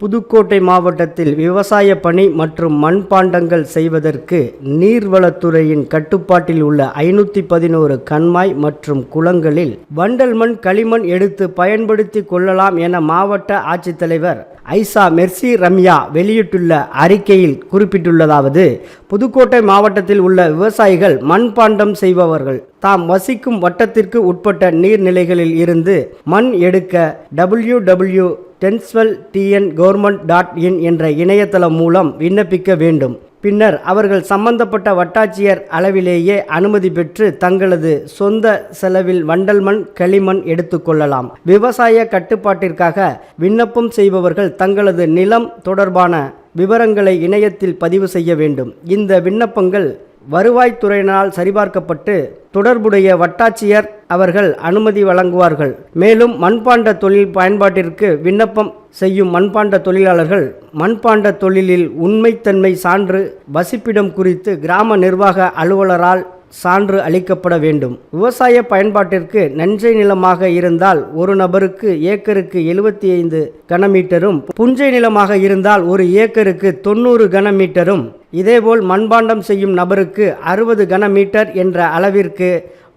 புதுக்கோட்டை மாவட்டத்தில் விவசாய பணி மற்றும் மண்பாண்டங்கள் செய்வதற்கு நீர்வளத்துறையின் கட்டுப்பாட்டில் உள்ள ஐநூற்றி பதினோரு கண்மாய் மற்றும் குளங்களில் வண்டல் மண் களிமண் எடுத்து பயன்படுத்தி கொள்ளலாம் என மாவட்ட ஆட்சித்தலைவர் ஐசா மெர்சி ரம்யா வெளியிட்டுள்ள அறிக்கையில் குறிப்பிட்டுள்ளதாவது புதுக்கோட்டை மாவட்டத்தில் உள்ள விவசாயிகள் மண்பாண்டம் செய்பவர்கள். தாம் வசிக்கும் வட்டத்திற்கு உட்பட்ட நீர்நிலைகளில் இருந்து மண் எடுக்க டபிள்யூ டபிள்யூ டென்ஸ்வெல் டிஎன் கவர்மெண்ட் டாட் இன் என்ற இணையதளம் மூலம் விண்ணப்பிக்க வேண்டும். பின்னர் அவர்கள் சம்பந்தப்பட்ட வட்டாட்சியர் அளவிலேயே அனுமதி பெற்று தங்களது சொந்த செலவில் வண்டல் மண் களிமண் எடுத்துக்கொள்ளலாம் விவசாய கட்டுப்பாட்டிற்காக விண்ணப்பம் செய்பவர்கள் தங்களது நிலம் தொடர்பான விவரங்களை இணையத்தில் பதிவு செய்ய வேண்டும். இந்த விண்ணப்பங்கள் வருவாய்த்துறையினால் சரிபார்க்கப்பட்டு தொடர்புடைய வட்டாட்சியர் அவர்கள் அனுமதி வழங்குவார்கள். மேலும் மண்பாண்ட தொழில் பயன்பாட்டிற்கு விண்ணப்பம் செய்யும் மண்பாண்ட தொழிலாளர்கள் மண்பாண்ட தொழிலில் உண்மைத்தன்மை சான்று வசிப்பிடம் குறித்து கிராம நிர்வாக அலுவலரால் சான்று அளிக்கப்பட வேண்டும். விவசாய பயன்பாட்டிற்கு நஞ்சை நிலமாக இருந்தால் ஒரு நபருக்கு ஏக்கருக்கு எழுபத்தி ஐந்து கனமீட்டரும் புஞ்சை நிலமாக இருந்தால் ஒரு ஏக்கருக்கு தொண்ணூறு கனமீட்டரும் இதேபோல் மண்பாண்டம் செய்யும் நபருக்கு அறுபது கனமீட்டர் என்ற அளவிற்கு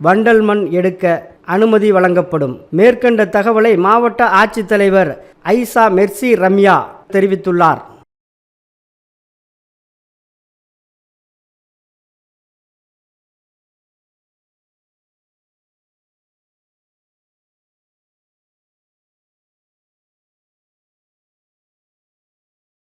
வண்டல் மண் எடுக்க அனுமதி வழங்கப்படும். மேற்கண்ட தகவலை மாவட்ட ஆட்சித்தலைவர் ஐசா மெர்சி ரம்யா தெரிவித்துள்ளார்.